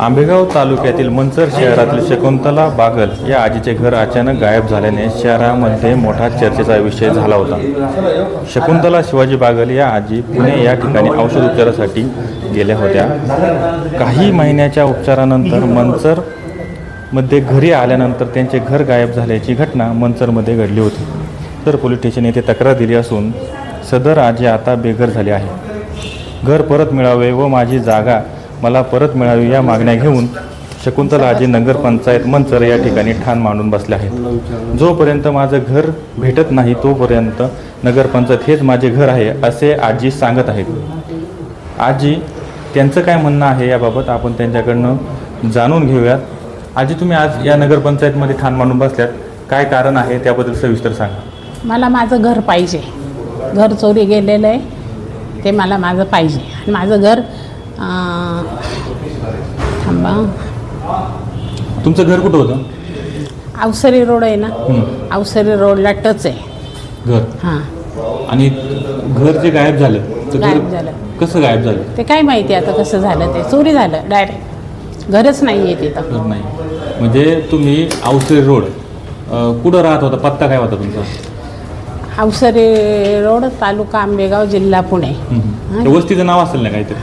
आंबेगाव तालुक्यातील मंचर शहरातील शकुंतला बागल या आजीचे घर अचानक गायब झाल्याने शहरामध्ये मोठा चर्चेचा विषय झाला होता. शकुंतला शिवाजी बागल या आजी पुणे या ठिकाणी औषध उपचारासाठी गेल्या होत्या. काही महिन्याच्या उपचारानंतर मंचरमध्ये घरी आल्यानंतर त्यांचे घर गायब झाल्याची घटना मंचरमध्ये घडली होती. तर पोलीस स्टेशन येथे तक्रार दिली असून सदर आजी आता बेघर झाली आहे. घर परत मिळावे व माझी जागा मला परत मिळावी या मागण्या घेऊन शकुंतला आजी नगरपंचायत मंचर या ठिकाणी ठाण मांडून बसले आहेत. जोपर्यंत माझं घर भेटत नाही तोपर्यंत नगरपंचायत हेच माझे घर आहे असे आजी सांगत आहेत. आजी त्यांचं काय म्हणणं आहे याबाबत आपण त्यांच्याकडनं जाणून घेऊयात. आजी तुम्ही आज या नगरपंचायतमध्ये ठाण मांडून बसल्यात. काय कारण आहे त्याबद्दल सविस्तर सांगा. मला माझं घर पाहिजे. घर चोरी गेलेलं आहे ते मला माझं पाहिजे. आणि माझं घर थांबा. तुमचं घर कुठं होतं? अवसरी रोड आहे ना? अवसरी रोडला टच आहे. घर? हां. आणि घर जे गायब झालं तर घर गायब झालं. कसं गायब झालं? ते काय माहिती आता कसं झालं ते? चोरी झालं डायरेक्ट घरच नाही आहे तिथं. घर नाही. म्हणजे तुम्ही औसरी रोड अं, कुठं राहत होता? पत्ता काय होता तुमचा? अवसरी रोड तालुका आंबेगाव जिल्हा पुणे. हं, हं. त्या वस्तीचं नाव असेल ना काहीतरी.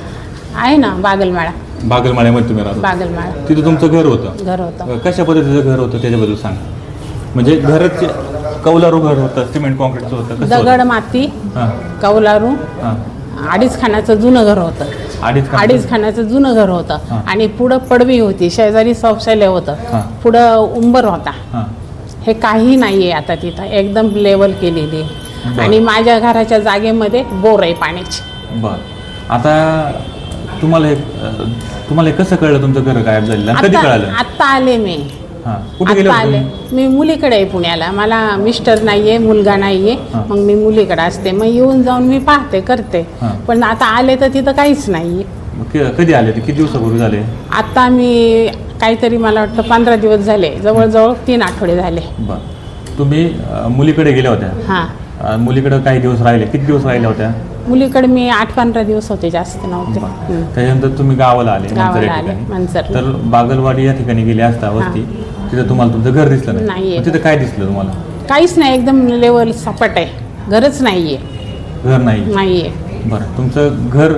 आहे ना बागलमाळा. बागलमाळ्यामध्ये तुम्ही राहत? बागलमाळा. तिथं तुमचं घर होतं? घर होतं. कशा पद्धतीचं घर होतं त्याच्याबद्दल सांगा. म्हणजे घरच कौलारू घर होतं सिमेंट कॉन्क्रीटचं होतं कसं दगड? माती हां. कौलारू हां. अडीच खानाचं जुनं घर होतं. अडीच खांब- अडीच खाण्याचं जुनं घर होतं. हां. आणि पुढं पडवी होती शेजारी शौचालय होतं. पुढं उंबर होता. हां. हे काही नाही आहे आता तिथं. एकदम लेवल केलेली. आहे. बरं. आणि माझ्या घराच्या जागेमध्ये बोर आहे पाण्याची. बर. आता तुम्हाला हे तुम्हाला हे कसं कळलं तुमचं घर गायब झालेलं? आणि कधी कळालं? आत्ता आले मी. हां कुठे गेले आत्ता होते आले. तुम्ही? मी मुलीकडे आहे पुण्याला. मला मिस्टर नाहीये मुलगा नाहीये. हां. मग मी मुलीकडे असते. मग येऊन जाऊन मी पाहते करते. हां. पण आता आले तर तिथं काहीच नाहीये. मग कि- कधी आले ते? किती दिवसापूर्वी झाले? आता मी काहीतरी मला वाटतं पंधरा दिवस झाले. जवळजवळ तीन आठवडे झाले. बर. तुम्ही अं, मुलीकडे गेल्या होत्या? हां. अं, मुलीकडे काही दिवस राहिले? किती दिवस राहिल्या होत्या? मुलीकडे मी आठ पंधरा दिवस होते जास्त नव्हते. त्याच्यानंतर तुम्ही गावाला आले मंचर गावाला या आले ठिकाणी. तर बागलवाडी या ठिकाणी गेले असता वस्ती तिथं तुम्हाला तुमचं घर दिसलं नाहीये. मग तिथं काय दिसलं तुम्हाला? काहीच नाही एकदम लेवल सपाट आहे. घरच नाहीये. घर नाही नाहीये. बरं तुमचं घर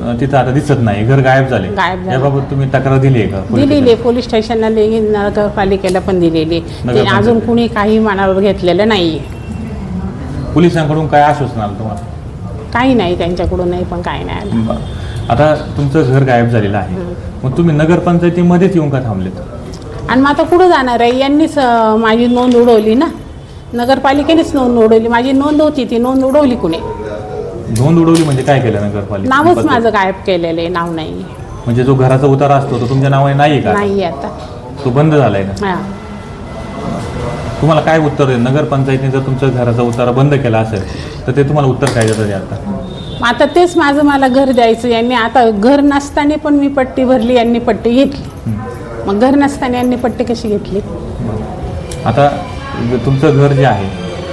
अं, तिथं आता दिसत नाही. घर गायब झाले. गायब झाले. याबाबत तुम्ही तक्रार दिली आहे का पोलीस दिलेली आहे. पोलीस स्टेशनला दिली नगरपालिकेला पण दिलेली. आहे. ते. अजून कुणी काही मनावर घेतलेलं नाहीये? पोलिसांकडून काय आश्वासन आलं तुम्हाला? काही नाही त्यांच्याकडून नाही पण काही नाही आलं. बरं. आता तुमचं घर गायब झालेलं आहे. मग तुम्ही नगरपंचायतीमध्येच येऊन का थांबलेत? आणि मग आता कुठं जाणार आहे? यांनीच अं, माझी नोंद उडवली ना? नगरपालिकेनेच नोंद उडवली. माझी नोंद होती ती नोंद उडवली कुणी? नोंद उडवली म्हणजे काय केलं नगरपालिका नावच माझं गायब केलेलं आहे नाव नाही. म्हणजे जो घराचा उतारा असतो तो तुमच्या नावाने नाही का? नाही आता. तो बंद झालाय का हां. तुम्हाला काय उत्तर आहे नगरपंचायतीने जर तुमच्या घराचा उतारा बंद केला असेल तर ते तुम्हाला उत्तर काय देतात आता? आता तेच माझं मला घर द्यायचं यांनी आता घर नसताना पण मी पट्टी भरली यांनी पट्टी घेतली. मग घर नसताना यांनी पट्टी कशी घेतली? आता तुमचं घर जे आहे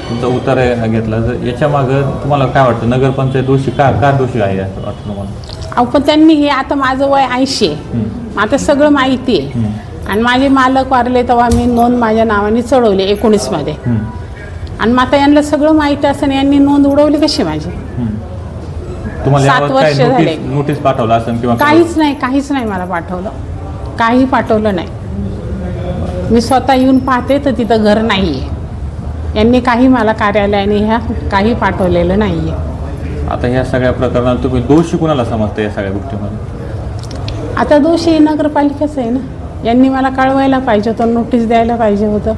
तुमचा उतारा घेतला तर याच्या मागं तुम्हाला काय वाटतं? नगरपंचायत दोषी का का दोषी आहे असं वाटतं तुम्हाला? अहो पण त्यांनी हे आता माझं वय ऐंशी आहे. आता सगळं माहिती आहे. आणि माझे मालक वारले तेव्हा मी नोंद माझ्या नावाने चढवली एकोणीसमध्ये. हं. आणि मग आता यांना सगळं माहिती असताना यांनी नोंद उडवली कशी माझी. तुम्हाला सात यावर काय वर्ष झाले. नोटीस नोटीस पाठवलं असेल किंवा काहीच नाही काहीच नाही मला पाठवलं. काही पाठवलं नाही. मी स्वतः येऊन पाहते तर तिथं घर नाही आहे यांनी काही मला कार्यालयाने ह्या काही पाठवलेलं नाही आहे आता ह्या सगळ्या प्रकरणात तुम्ही दोषी कुणाला समजता या सगळ्या गोष्टीमध्ये? आता दोषी नगरपालिकाच आहे ना. यांनी मला कळवायला पाहिजे होतं नोटीस द्यायला पाहिजे होतं.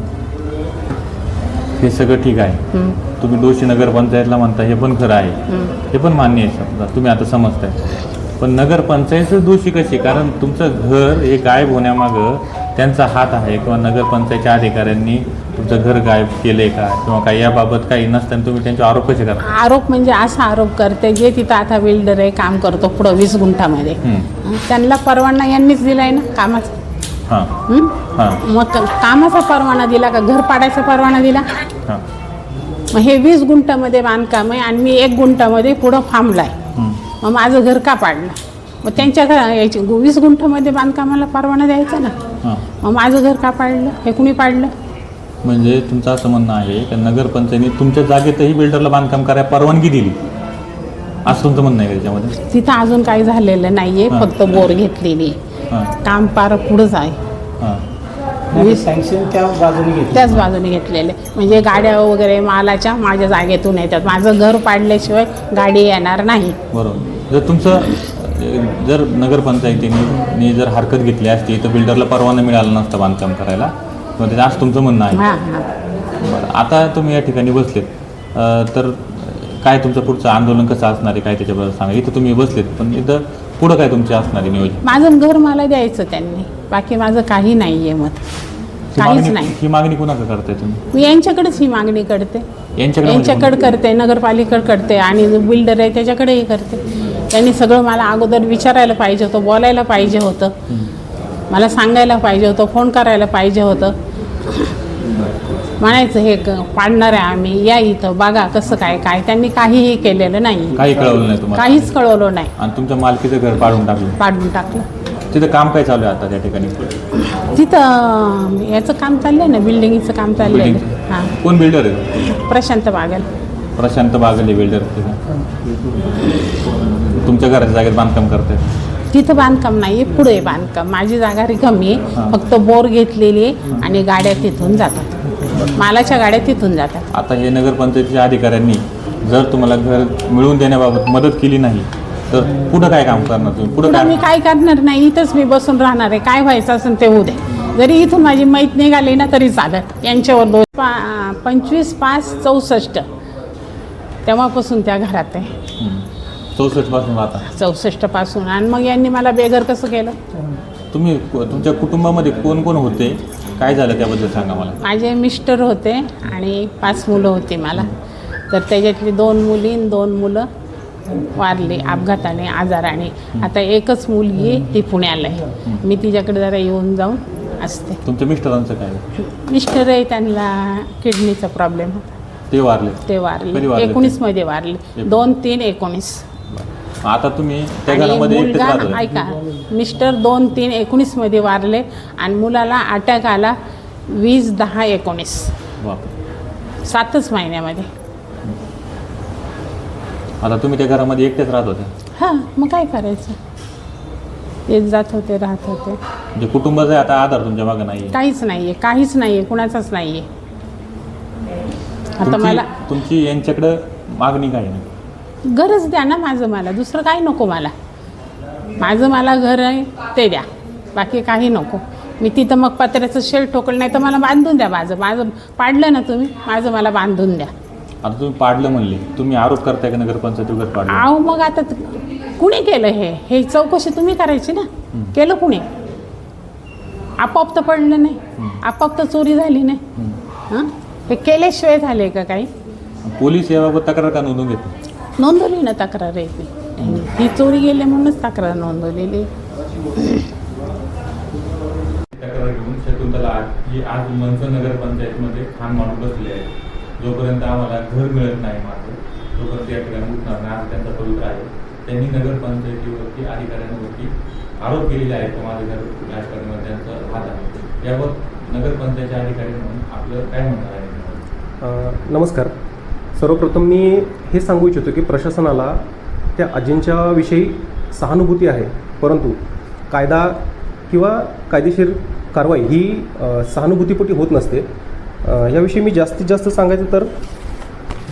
हे सगळं ठीक आहे. तुम्ही दोषी नगरपंचायतला म्हणता हे पण खरं आहे. हं. पण मान्य आहे समजा. तुम्ही आता समजताय. पण नगरपंचायतच दोषी कशी? कारण तुमचं घर हे गायब होण्यामागं त्यांचा हात आहे किंवा नगरपंचायतच्या अधिकाऱ्यांनी तुमचं घर गायब केलंय का? किंवा काही याबाबत काही नसताना तुम्ही त्यांचे आरोप कसे करा आरोप म्हणजे असा आरोप करते जे तिथं आता बिल्डर आहे काम करतो पुढं वीस गुंठामध्ये. त्यांना परवाना यांनीच दिलाय ना कामाचा. हां. हं? हां. मग कामाचा परवाना दिला का? घर पाडायचा परवाना दिला? हां. मग हे वीस गुंठामध्ये बांधकाम आहे आणि मी एक गुंठामध्ये पुढं थांबलाय हं. मग माझं घर का पाडलं? मग त्यांच्या घरा याची वीस गुंठामध्ये बांधकामाला परवाना द्यायचा ना? मग माझं घर का पाडलं? हे कुणी पाडलं? म्हणजे तुमचं असं म्हणणं आहे की नगरपंचायतीने तुमच्या जागेतही बिल्डरला बांधकाम करायला परवानगी दिली? असं तुमचं म्हणणं आहे का त्याच्यामध्ये तिथं अजून काही झालेलं नाहीये. फक्त बोर घेतलेली आहे. हां. काम पार पुढंच आहे. हां. वीस सँक्शन त्या बाजूने घेतली. त्याच बाजूने घेतलेले. म्हणजे गाड्या वगैरे मालाच्या माझ्या जागेतून येतात. माझं घर पाडल्याशिवाय गाडी येणार नाही. बरोबर. जर तुमचं जर नगरपंचायतीने जर हरकत घेतली असती तर बिल्डरला परवाना मिळाला नसता बांधकाम करायला. म्हणजे असं तुमचं म्हणणं आहे. हां हां. बरं. आता तुम्ही या ठिकाणी बसलेत. तर काय तुमचं पुढचं आंदोलन कसं असणार आहे? काय त्याच्याबद्दल सांगा. इथं तुम्ही बसलेत. पण इथं पुढं काय तुमचे असणार नियोजन? माझं घर मला द्यायचं त्यांनी. बाकी माझं काही नाही आहे मत. ही काहीच मागणी- नाही. ही मागणी कुणाकडे करताय तुम्ही? मी यांच्याकडेच ही मागणी करते. यांच्याकडे म्हणजे यांच्याकडे करते नगरपालिकेकडे करते आणि जो बिल्डर आहे त्याच्याकडेही करते. त्यांनी सगळं मला अगोदर विचारायला पाहिजे होतं बोलायला पाहिजे होतं. मला सांगायला पाहिजे होतं फोन करायला पाहिजे होतं. म्हणायचं हे क- पाडणार आहे आम्ही या इथं बघा कसं काय काय. त्यांनी काहीही केलेलं नाही. काही कळवलं नाही तुम्हाला? काहीच कळवलं नाही. आणि तुमच्या मालकीचं घर पाडून टाकलं? पाडून टाकलं. तिथं काम काय चालू आहे आता त्या ठिकाणी? तिथं याचं काम चाललंय ना बिल्डिंगचं काम चाललंय. हां. कोण बिल्डर आहे? प्रशांत बागल. प्रशांत बागले बिल्डर तुमच्या घराच्या जागेत बांधकाम करताय? तिथं बांधकाम नाही पुढे बांधकाम. माझी जागा रिकामी आहे. हां. फक्त बोर घेतलेली आहे आणि गाड्या तिथून जातात. मालाच्या गाड्या तिथून जातात. आता हे नगरपंचायतीच्या अधिकाऱ्यांनी जर तुम्हाला घर मिळवून देण्याबाबत मदत केली नाही तर पुढं काय काम करणार तुम्ही? पुढं पुढं मी काय काय करणार नाही? इथंच मी बसून राहणार आहे. काय व्हायचं असेल ते होऊ दे. जरी इथून माझी मैत निघाली ना तरी चालत. यांच्यावर दोन पा पंचवीस पाच चौसष्ट. तेव्हापासून त्या घरात आहे. चौसष्टपासून चौसष्टपासून. आणि मग यांनी मला बेघर कसं केलं? तुम्ही तुमच्या कुटुंबामध्ये कोण कोण होते? काय झालं त्याबद्दल सांगा मला. माझे मिस्टर होते आणि पाच मुलं होती मला. तर त्याच्यातली दोन मुली आणि दोन मुलं वारली अपघाताने आजाराने आता एकच मुलगी आहे, ती पुण्याला आहे. मी तिच्याकडे जरा येऊन जाऊन असते. तुमच्या मिस्टरांचं काय? मिस्टर आहे त्यांना किडनीचा प्रॉब्लेम होता. ते वारले. ते कधी वारले वारले ते? एकोणीसमध्ये वारले. दोन तीन एकोणीस. आता तुम्ही त्या आणि घरामध्ये एकटेच मुलगा राहता ऐका मिस्टर दोन तीन एकोणीसमध्ये वारले आणि मुलाला अटॅक आला वीस दहा एकोणीस. बापरे. सातच महिन्यामध्ये. आता तुम्ही त्या घरामध्ये एकटेच राहत होते? हां मग काय करायचं? येत जात होते राहत होते. म्हणजे कुटुंबाचा आता आधार तुमच्या मागे नाही काहीच नाही आहे काहीच नाही आहे कुणाचाच नाही आहे आता मला तुमची यांच्याकडं मागणी काय आहे? गरज द्या ना माझं मला दुसरं काही नको मला. माझं मला घर आहे ते द्या. बाकी काही नको. मी तिथं मग पत्र्याचं शेल ठोकलं नाही तर मला बांधून द्या माझं. माझं पाडलं ना तुम्ही माझं मला बांधून द्या. आता तुम्ही पाडलं म्हणले. तुम्ही आरोप करताय का नगरपंचायत घर पाडलं? आहो मग आता कुणी केलं हे? हे चौकशी तुम्ही करायची ना? केलं कुणी? आपोआप तर पडलं नाही. आपोआप तर चोरी झाली नाही. हं. हां? हे केल्याशिवाय झाले का काही? पोलीस याबाबत तक्रार का नोंदवून घेतो नोंदवली ना तक्रार आहे ती. ही चोरी गेली म्हणूनच तक्रार नोंदवलेली तक्रार घेऊन शकुंतला ही आज मंचर नगरपंचायतमध्ये ठाण मारून बसली आहे. जोपर्यंत आम्हाला घर मिळत नाही माझं तोपर्यंत या ठिकाणी उठणार नाही. आज त्यांचा पवित्र आहे. त्यांनी नगरपंचायतीवरती अधिकाऱ्यांवरती आरोप केलेले आहेत. की माझं घर करण्यावर त्यांचं हात आहे. यावर नगरपंचायतचे अधिकारी म्हणून आपलं काय म्हणणं आहे? नमस्कार. सर्वप्रथम मी हे सांगू इच्छितो की प्रशासनाला त्या आजींच्याविषयी सहानुभूती आहे. परंतु कायदा किंवा कायदेशीर कारवाई ही सहानुभूतीपोटी होत नसते. याविषयी मी जास्तीत जास्त सांगायचं तर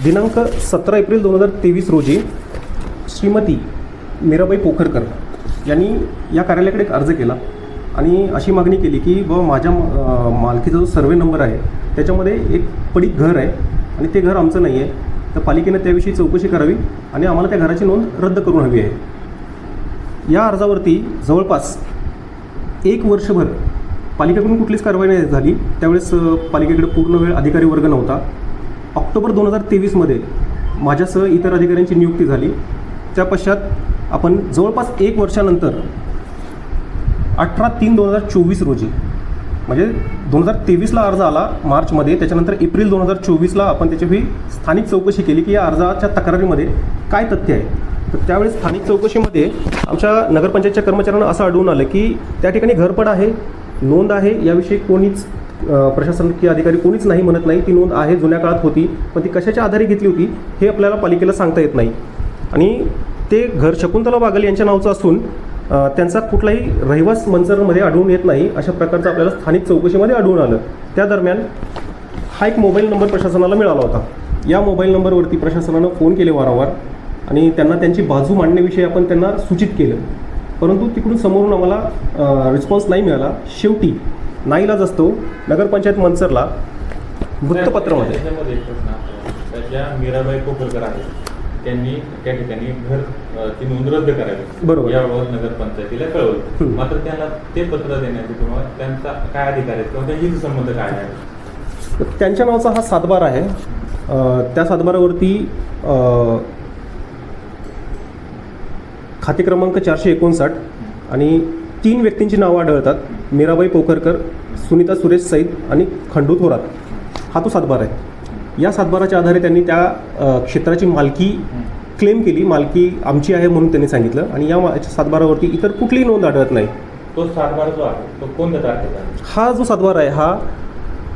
दिनांक सतरा एप्रिल दोन हजार तेवीस रोजी श्रीमती मीराबाई पोखरकर यांनी या कार्यालयाकडे एक अर्ज केला आणि अशी मागणी केली की बाबा माझ्या मालकीचा जो सर्वे नंबर आहे त्याच्यामध्ये एक पडीक घर आहे. आणि ते घर आमचं नाही आहे तर पालिकेने त्याविषयी चौकशी करावी आणि आम्हाला त्या घराची नोंद रद्द करून हवी आहे. या अर्जावरती जवळपास एक वर्षभर पालिकेकडून कुठलीच कारवाई नाही झाली. त्यावेळेस पालिकेकडे पूर्ण वेळ अधिकारी वर्ग नव्हता. ऑक्टोबर दोन हजार तेवीसमध्ये माझ्यासह इतर अधिकाऱ्यांची नियुक्ती झाली. त्या पश्चात आपण जवळपास एक वर्षानंतर अठरा तीन दोन हजार चोवीस रोजी म्हणजे दोन हजार तेवीसला अर्ज आला मार्चमध्ये त्याच्यानंतर एप्रिल दोन हजार चोवीसला आपण त्याची स्थानिक चौकशी केली की या अर्जाच्या तक्रारीमध्ये काय तथ्य आहे? तर त्यावेळेस स्थानिक चौकशीमध्ये आमच्या नगरपंचायतच्या कर्मचाऱ्यांना असं आढळून आलं की त्या ठिकाणी घरपड आहे नोंद आहे याविषयी कोणीच प्रशासकीय अधिकारी कोणीच नाही म्हणत नाही. ती नोंद आहे जुन्या काळात होती पण ती कशाच्या आधारे घेतली होती हे आपल्याला पालिकेला सांगता येत नाही. आणि ते घर शकुंतला बागल यांच्या नावचं असून त्यांचा कुठलाही रहिवास मंचरमध्ये आढळून येत नाही अशा प्रकारचं आपल्याला स्थानिक चौकशीमध्ये आढळून आलं. त्या दरम्यान हा एक मोबाईल नंबर प्रशासनाला मिळाला होता. या मोबाईल नंबरवरती प्रशासनानं फोन केले वारंवार आणि त्यांना त्यांची बाजू मांडण्याविषयी आपण त्यांना सूचित केलं. परंतु तिकडून समोरून आम्हाला रिस्पॉन्स नाही मिळाला. शेवटी नाईलाज असतो नगरपंचायत मनसरला वृत्तपत्रामध्ये. ज्या मीराबाई कोपरकर आहेत त्यांनी त्या ठिकाणी घर ती नोंद रद्द करावी. बरोबर. याबाबत नगरपंचायतीला कळवलं. मात्र त्यांना ते पत्र देण्याचे किंवा त्यांचा काय अधिकार आहे किंवा त्यांची संबंध काय आहे? त्यांच्या नावाचा हा सातबार आहे. त्या सातबारावरती खाते क्रमांक चारशे एकोणसाठ आणि तीन व्यक्तींची नावं आढळतात. मीराबाई पोखरकर सुनीता सुरेश सईद आणि खंडू थोरात. हा तो सातबार आहे. या सातबाराच्या आधारे त्यांनी त्या क्षेत्राची मालकी क्लेम केली. मालकी आमची आहे म्हणून त्यांनी सांगितलं. आणि या सातबारावरती इतर कुठलीही नोंद आढळत नाही. तो सातबार जो आहे तो कोणत्या तारखेचा हा जो सातबार आहे हा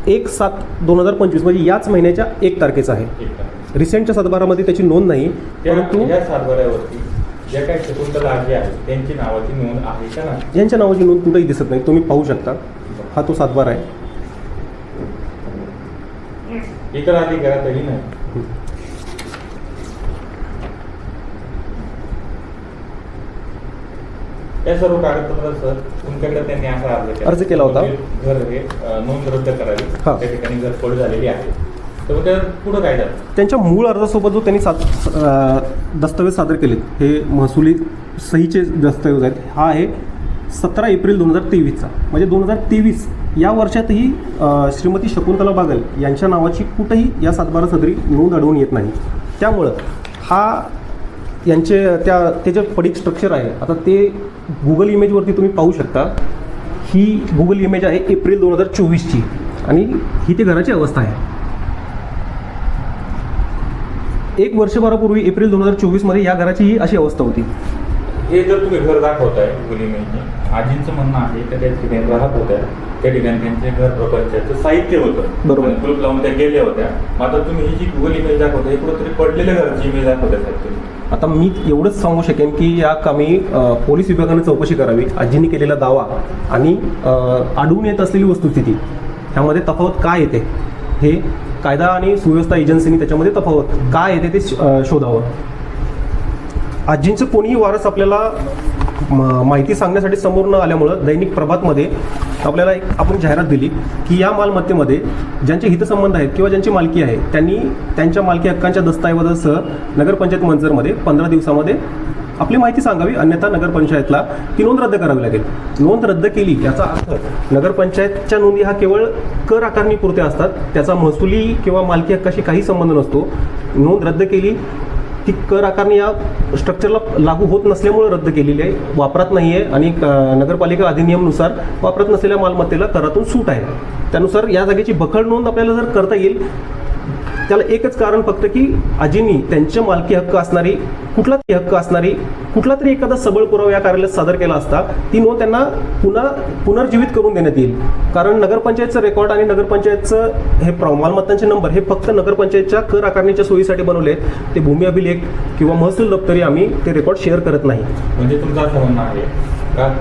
एक सात दोन हजार पंचवीस म्हणजे याच महिन्याच्या एक तारखेचा आहे. रिसेंटच्या सातबारामध्ये त्याची नोंद नाही परंतु या सातबाऱ्यावरती ज्या काही शकुंतला आजी आहेत त्यांची नावाची नोंद आहे का नाही? यांच्या नावाची नोंद कुठेही दिसत नाही तुम्ही पाहू शकता. हा तो सातबार आहे. इतर अधिकारातही नाही. या सर्व कागदपत्रासह तुमच्याकडे त्यांनी असा अर्ज केला. अर्ज केला होता. घर हे नोंद रद्द करावी. हा. त्या ठिकाणी घरफोड झालेली आहे. तर पुढं काय झालं? त्यांच्या मूळ अर्जासोबत जो त्यांनी सात अं, दस्तऐवज सादर केलेत हे महसुली सहीचे दस्तऐवज आहेत. हा आहे सतरा एप्रिल दोन हजार तेवीसचा. म्हणजे दोन हजार तेवीस या वर्षातही श्रीमती शकुंतला बागल यांच्या नावाची कुठंही या सातबारा सदरी नोंद आढळून येत नाही. त्यामुळं हा यांचे त्या ते जे पडीक स्ट्रक्चर आहे आता ते गुगल इमेजवरती तुम्ही पाहू शकता. ही गुगल इमेज आहे एप्रिल दोन हजार चोवीसची आणि ही ते घराची अवस्था आहे. एक वर्षभरापूर्वी एप्रिल दोन हजार चोवीसमध्ये या घराची ही अशी अवस्था होती. हे जर तुम्ही घर दाखवताय इमेजने आजींचं म्हणणं आहे त्या ठिकाणी राहत होत्या. त्या ठिकाणी त्यांचे घर प्रपंचाचं साहित्य होतं. बरोबर. कुलूप लावून त्या गेल्या होत्या. मात्र तुम्ही ही जी गुगल इमेज दाखवताय हे कुठेतरी पडलेल्या घरची इमेज दाखवताय साहेब आता मी एवढंच सांगू शकेन की या कामी पोलीस विभागाने चौकशी करावी. आजींनी केलेला दावा आणि आढळून येत असलेली वस्तुस्थिती. ह्यामध्ये तफावत काय येते? हे कायदा आणि सुव्यवस्था एजन्सीनी त्याच्यामध्ये तफावत. काय येते ते शोधावं. आजींचं कोणीही वारस आपल्याला माहिती सांगण्यासाठी समोर न आल्यामुळं दैनिक प्रभातमध्ये आपल्याला एक आपण जाहिरात दिली की या मालमत्तेमध्ये ज्यांचे हितसंबंध आहेत किंवा ज्यांची मालकी आहे त्यांनी त्यांच्या मालकी हक्कांच्या दस्तऐवजासह नगरपंचायत मंजरमध्ये पंधरा दिवसामध्ये आपली माहिती सांगावी. अन्यथा नगरपंचायतला ती नोंद रद्द करावी लागेल. नोंद रद्द केली याचा अर्थ नगरपंचायतच्या नोंदी हा केवळ कर आकारणीपुरत्या असतात. त्याचा महसुली किंवा मालकी हक्काशी काही संबंध नसतो. नोंद रद्द केली ती कर आकारणी या स्ट्रक्चरला लागू होत नसल्यामुळे रद्द केलेली आहे. वापरात नाही आहे आणि नगरपालिका अधिनियमनुसार वापरत नसलेल्या मालमत्तेला करातून सूट आहे. त्यानुसार या जागेची बखड नोंद आपल्याला जर करता येईल त्याला एकच कारण फक्त की आजींनी त्यांच्या मालकी हक्क असणारी कुठला तरी हक्क असणारी कुठला तरी एखादा सबळ पुरावा या कार्यालयात सादर केला असता ती नोंद त्यांना पुन्हा पुनर्जीवित करून देण्यात येईल. कारण नगरपंचायतचं रेकॉर्ड आणि नगरपंचायतचं हे मालमत्तांचे नंबर हे फक्त नगरपंचायतच्या कर आकारणीच्या सोयीसाठी बनवले. आहेत ते भूमी अभिलेख किंवा महसूल दप्तरी आम्ही ते रेकॉर्ड शेअर करत नाही. म्हणजे तुमचा म्हणणं आहे का?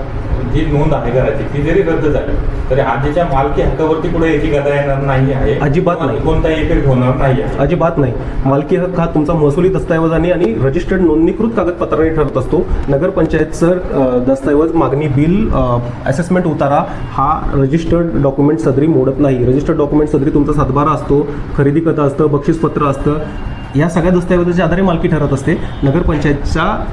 जी नोंद आहे घराची ती जरी रद्द झाली तरी आजीच्या मालकी हक्कावरती कुठे याची गदा येणार नाही आहे? अजिबात नाही. कोणताही इफेक्ट होणार नाही आहे. अजिबात नाही. मालकी हक्क हा तुमचा महसुली दस्तऐवजाने आणि रजिस्टर्ड नोंदणीकृत कागदपत्राने ठरत असतो. नगरपंचायतचं अ, दस्तऐवज मागणी बिल असेसमेंट उतारा हा रजिस्टर्ड डॉक्युमेंट सदरी मोडत नाही. रजिस्टर्ड डॉक्युमेंट सदरी तुमचा सातबारा असतो खरेदी खतं असतं बक्षीसपत्र असतं. या सगळ्या दस्तऐवजाच्या आधारे मालकी ठरत असते. नगरपंचायतच्या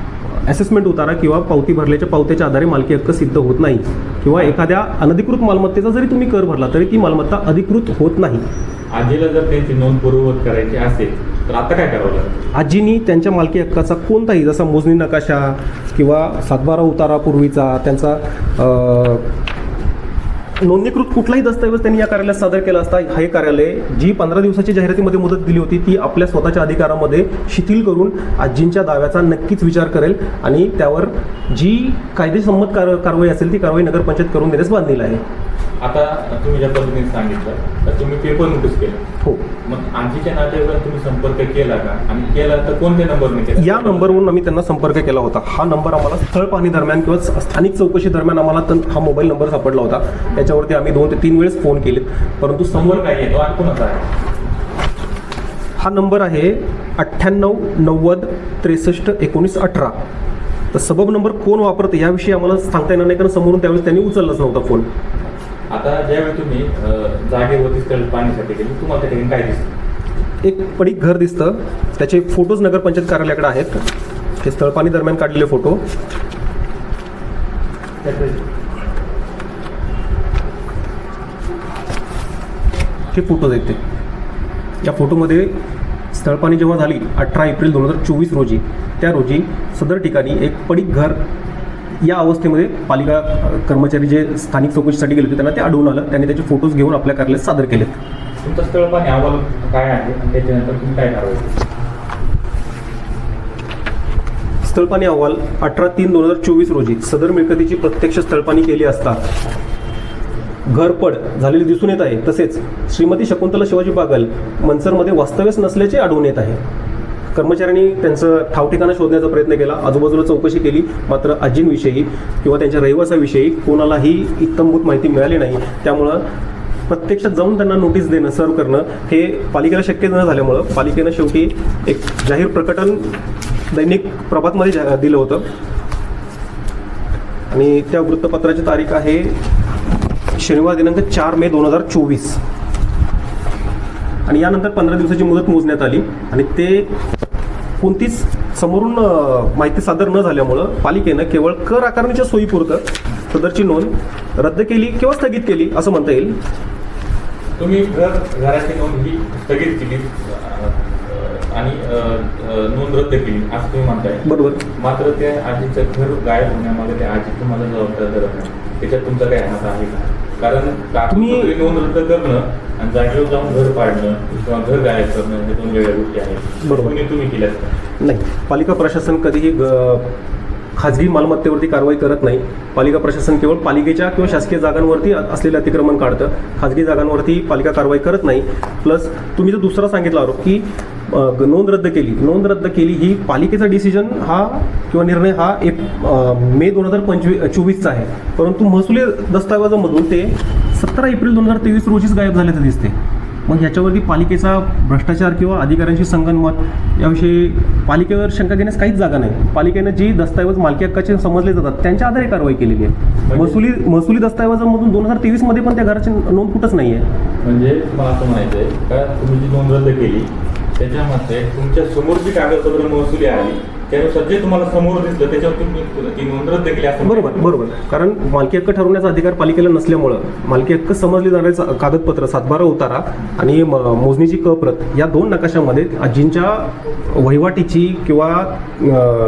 असेसमेंट उतारा किंवा पावती भरल्याच्या पावत्याच्या आधारे मालकी हक्क सिद्ध होत नाही. किंवा एखाद्या अनधिकृत मालमत्तेचा जरी तुम्ही कर भरला तरी ती मालमत्ता अधिकृत होत नाही. आजीला जर त्यांची नोंद पूर्ववत करायची असेल तर आता काय करावं लागेल? आजीनी त्यांच्या मालकी हक्काचा कोणताही जसा मोजणी नकाशा किंवा सातबारा उतारा पूर्वीचा त्यांचा नोंदणीकृत कुठलाही दस्तऐवज त्यांनी या कार्यालयात सादर केला असता हे कार्यालय जी पंधरा दिवसाची जाहिरातीमध्ये मुदत दिली होती ती आपल्या स्वतःच्या अधिकारामध्ये शिथिल करून आजींच्या दाव्याचा नक्कीच विचार करेल आणि त्यावर जी कायदेसंमत कार कारवाई असेल ती कारवाई नगरपंचायत करून देण्यास बांधलेली आहे. आता तुम्ही ज्या पद्धतीने सांगितलं तर तुम्ही पेपर नोटीस केलं. हो. मग आजीच्या नातेवाईकांना तुम्ही संपर्क केला का? आणि केला तर कोणत्या नंबरने केला? या नंबरवरून आम्ही त्यांना संपर्क केला होता. हा नंबर आम्हाला स्थळ पाहणी दरम्यान किंवा स्थानिक चौकशी दरम्याण आम्हाला हा मोबाईल नंबर सापडला होता. त्याच्यावरती आम्ही दोन ते तीन वेळेस फोन केलेत. परंतु समोर काय कोणाचा आहे? हा नंबर आहे अठ्ठ्याण्णव नव्वद त्रेसष्ट एकोणीस अठरा. तर सबब नंबर कोण वापरते याविषयी आम्हाला सांगता येणार नाही कारण समोरून त्यावेळेस त्यांनी उचललाच नव्हता फोन आता ज्यावेळी तुम्ही जागेवरती स्थळ पाहण्यासाठी गेले तुम्हाला त्या ठिकाणी काय दिसतं? एक पडीक घर दिसतं. त्याचे फोटोज नगरपंचायत कार्यालयाकडे आहेत. हे स्थळपाणी दरम्यान काढलेले फोटो हे फोटोज आहेत ते. या फोटोमध्ये स्थळपाणी जेव्हा झाली अठरा एप्रिल दोन हजार चोवीस रोजी त्या रोजी सदर ठिकाणी एक पडीक घर या अवस्थेमध्ये पालिका कर्मचारी जे स्थानिक चौकशीसाठी गेले होते त्यांना ते आढळून आलं. त्यांनी त्याचे फोटोज घेऊन आपल्या कार्यालयात सादर केलेत. तुमचा स्थळ पाहणे अहवाल काय आहे? आणि त्याच्यानंतर तुम्ही काय कारवाई केली? स्थळपाणी अहवाल अठरा तीन दोन हजार चोवीस रोजी सदर मिळकतीची प्रत्यक्ष स्थळपाणी केली असता घरपड झालेली दिसून येत आहे. तसेच श्रीमती शकुंतला शिवाजी बागल मनसरमध्ये वास्तव्यच नसल्याचे आढळून येत आहे. कर्मचाऱ्यांनी त्यांचं ठावठिकाणं शोधण्याचा प्रयत्न केला. आजूबाजूला चौकशी केली. मात्र आजींविषयी किंवा त्यांच्या रहिवासाविषयी कोणालाही इत्तमभूत माहिती मिळाली नाही. त्यामुळं प्रत्यक्षात जाऊन त्यांना नोटीस देणं सर्व करणं हे पालिकेला शक्य न झाल्यामुळं पालिकेनं शेवटी एक जाहीर प्रकटन दैनिक प्रभातमध्ये दिलं होतं. आणि त्या वृत्तपत्राची तारीख आहे शनिवार दिनांक चार मे दोन हजार चोवीस. आणि यानंतर पंधरा दिवसाची मुदत मोजण्यात आली. आणि ते कोणतीच समोरून माहिती सादर न झाल्यामुळं पालिकेनं केवळ कर आकारणीच्या सोयीपुरतं सदरची नोंद रद्द केली किंवा स्थगित केली असं म्हणता येईल. तुम्ही घर घराची नोंद ही स्थगित केली आणि नोंद रद्द केली असं तुम्ही म्हणताय. बरोबर. मात्र त्या आजीचं घर गायब होण्यामध्ये त्या आजी तुम्हाला जबाबदार धरत नाही. त्याच्यात तुमचा काय हात आहे का? कारण तुम्ही- नोंद रद्द करणं आणि जागेवर जाऊन घर पाडणं किंवा घर गायब करणं हे दोन वेगळ्या गोष्टी आहेत बरोबर. तुम्ही तुम्ही केल्यात का? नाही पालिका प्रशासन कधीही ग- खाजगी मालमत्तेवरती कारवाई करत नाही. पालिका प्रशासन केवळ पालिकेच्या किंवा शासकीय जागांवरती असलेलं असलेले अतिक्रमण काढतं. खाजगी जागांवरती पालिका कारवाई करत नाही. प्लस तुम्ही जो दुसरा सांगितला आरोप की ग- नोंद रद्द केली. नोंद रद्द केली ही पालिकेचा डिसिजन हा किंवा निर्णय हा एक मे दोन हजार पंचवीस चोवीसचा आहे. परंतु महसुली दस्तऐवजामधून ते सतरा एप्रिल दोन हजार तेवीस रोजीच गायब झाल्याचं दिसते मग ह्याच्यावरती पालिकेचा भ्रष्टाचार किंवा अधिकाऱ्यांशी संगनमत याविषयी पालिकेवर शंका घेण्यास काहीच जागा नाही. पालिकेनं जी दस्तऐवज मालकी हक्काचे समजले जातात त्यांच्या आधारे कारवाई केलेली आहे. महसुली महसुली दस्तऐवजामधून दोन हजार तेवीसमध्ये पण त्या घराची नोंद कुठंच नाही आहे म्हणजे मला असं म्हणायचं आहे का तुम्ही जी नोंद रद्द केली त्याच्यामध्ये तुमच्यासमोर जी कागदपत्र महसुली आली त्यानुसार जे तुम्हाला समोर दिसलं त्याच्यावर तुम्ही ती नोंद रद्द केली असं बरोबर बरोबर. कारण मालकी हक्क ठरवण्याचा अधिकार पालिकेला नसल्यामुळं मालकी हक्क समजले जाणारे कागदपत्र सातबारा उतारा आणि मोजणीची कप्रत या दोन नकाशामध्ये आजींच्या वहिवाटीची किंवा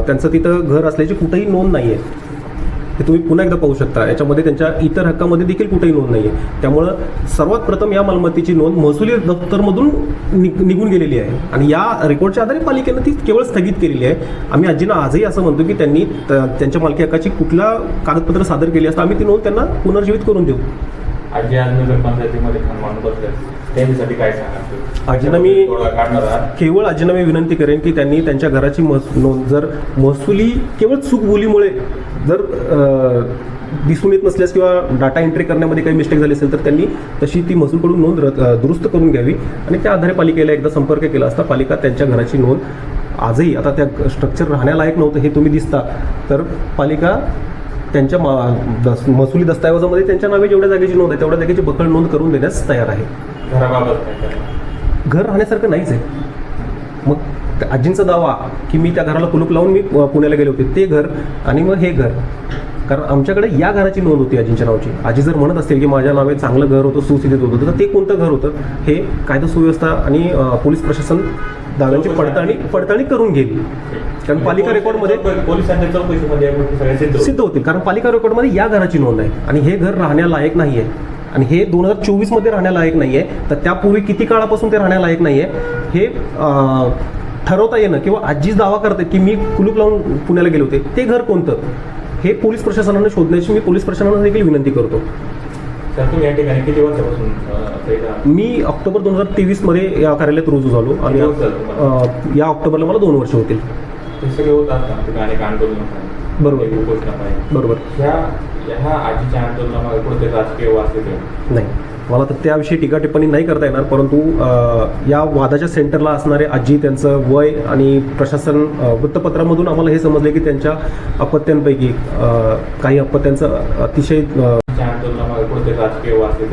त्यांचं तिथं घर असल्याची कुठेही नोंद नाही आहे हे तुम्ही पुन्हा एकदा पाहू शकता. याच्यामध्ये त्यांच्या इतर हक्कामध्ये देखील कुठेही नोंद नाही आहे त्यामुळं सर्वात प्रथम या मालमत्तेची नोंद महसुली दफ्तरमधून नि निघून गेलेली आहे. आणि या रेकॉर्डच्या आधारे पालिकेनं ती केवळ स्थगित केलेली आहे. आम्ही आजींना आजही असं म्हणतो की त्यांनी त- त्यांच्या मालकी हक्काची कुठला कागदपत्र सादर केली असता आम्ही ती नोंद त्यांना पुनर्जीवित करून देऊ. आजी आज नगरपंचायतीमध्ये त्यांच्यासाठी काय सांगा आजींना मी- तोडगा काढणार आहात. केवळ आजींना मी विनंती करेन की त्यांनी त्यांच्या घराची नोंद जर महसुली केवळ चूक बोलीमुळे जर दिसून येत नसल्यास किंवा डाटा एंट्री करण्यामध्ये काही मिस्टेक झाली असेल तर त्यांनी तशी ती महसूलकडून नोंद दुरुस्त करून घ्यावी आणि त्या आधारे पालिकेला एकदा संपर्क केला असता पालिका त्यांच्या घराची नोंद आजही आता त्या स्ट्रक्चर राहण्यालायक नव्हतं हे तुम्ही दिसता. तर पालिका त्यांच्या मा- दस महसुली दस्तऐवजामध्ये त्यांच्या नावे जेवढ्या जागेची नोंद आहे तेवढ्या जागेची बकळ नोंद करून देण्यास तयार आहे. घराबाबत काय करणार? घर राहण्यासारखं नाहीच आहे. मग आजींचा दावा की मी त्या घराला कुलूप लावून मी पुण्याला गेले होते ते घर आणि मग हे घर. कारण आमच्याकडे या घराची नोंद होती आजींच्या नावाची. आजी जर म्हणत असतील की माझ्या नावे चांगलं घर होतं सुस्थितीत होतं तर ते कोणतं घर होतं? हे कायदा सुव्यवस्था आणि पोलीस प्रशासन दाव्यांची पडताळणी पडताळणी करून घेईल. कारण पालिका रेकॉर्डमध्ये पोलिसांच्या चौकशीमध्ये. सिद्ध होतील. कारण पालिका रेकॉर्डमध्ये या घराची नोंद आहे आणि हे घर राहण्यालायक नाही आहे आणि हे दोन हजार चोवीसमध्ये राहण्यालायक नाही आहे तर त्यापूर्वी किती काळापासून ते राहण्यालायक नाही आहे हे ठरवता येणं किंवा आजीच दावा करते की मी कुलूप लावून पुण्याला गेले होते. ते घर कोणतं? हे पोलीस प्रशासनाने शोधण्याची मी पोलीस प्रशासनाला देखील विनंती करतो. या ठिकाणी किती वर्षापासून मी ऑक्टोबर दोन हजार तेवीसमध्ये या कार्यालयात रुजू झालो आणि या ऑक्टोबरला मला दोन वर्ष होतील. बरोबर. बरोबर. ह्या कुठे राजकीय नाही. मला तर त्याविषयी टीका टिप्पणी नाही करता येणार परंतु या वादाच्या सेंटरला असणारे आजी त्यांचं वय आणि प्रशासन वृत्तपत्रामधून आम्हाला हे समजले की त्यांच्या अपत्यांपैकी काही अपत्यांचं अतिशय कुठे राजकीय वाचते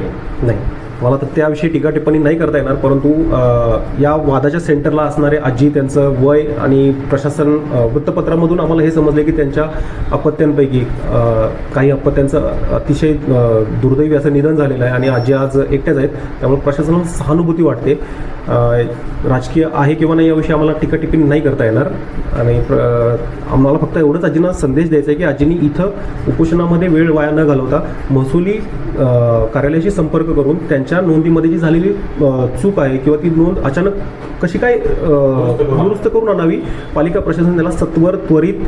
नाही. मला तर त्याविषयी टीका टिप्पणी नाही करता येणार परंतु या वादाच्या सेंटरला असणारे आजी त्यांचं वय आणि प्रशासन वृत्तपत्रामधून आम्हाला हे समजले की त्यांच्या अपत्यांपैकी काही अपत्यांचं अतिशय दुर्दैवी असं निधन झालेलं आहे आणि आजी आज एकट्याच आहेत त्यामुळे प्रशासनाला सहानुभूती वाटते. राजकीय आहे किंवा नाही याविषयी आम्हाला टीका टिप्पणी नाही करता येणार. आणि प्र आम्हाला फक्त एवढंच आजींना संदेश द्यायचा आहे की आजींनी इथं उपोषणामध्ये वेळ वाया न घालवता महसुली कार्यालयाशी संपर्क करून त्यांच्या नोंदीमध्ये जी झालेली चूक आहे किंवा ती नोंद अचानक कशी काय दुरुस्त करून आणावी? पालिका प्रशासन त्याला सत्वर त्वरित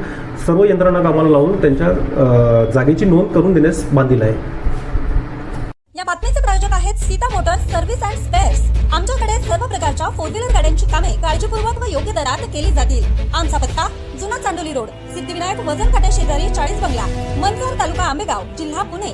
सर्व यंत्रणा कामाला लावून त्यांच्या जागेची नोंद करून देण्यास बांधील आहे. या बातमीचे प्रायोजक आहेत Sita motors service and spares. आमच्याकडे सर्व प्रकारच्या फोर व्हीलर गाड्यांची कामे काळजीपूर्वक व योग्य दरात केली जातील. आमचा पत्ता जुना चांडोली रोड. सिद्धिविनायक वजन काट्या शेजारी चाळीस बंगला मनसर तालुका आंबेगाव जिल्हा पुणे.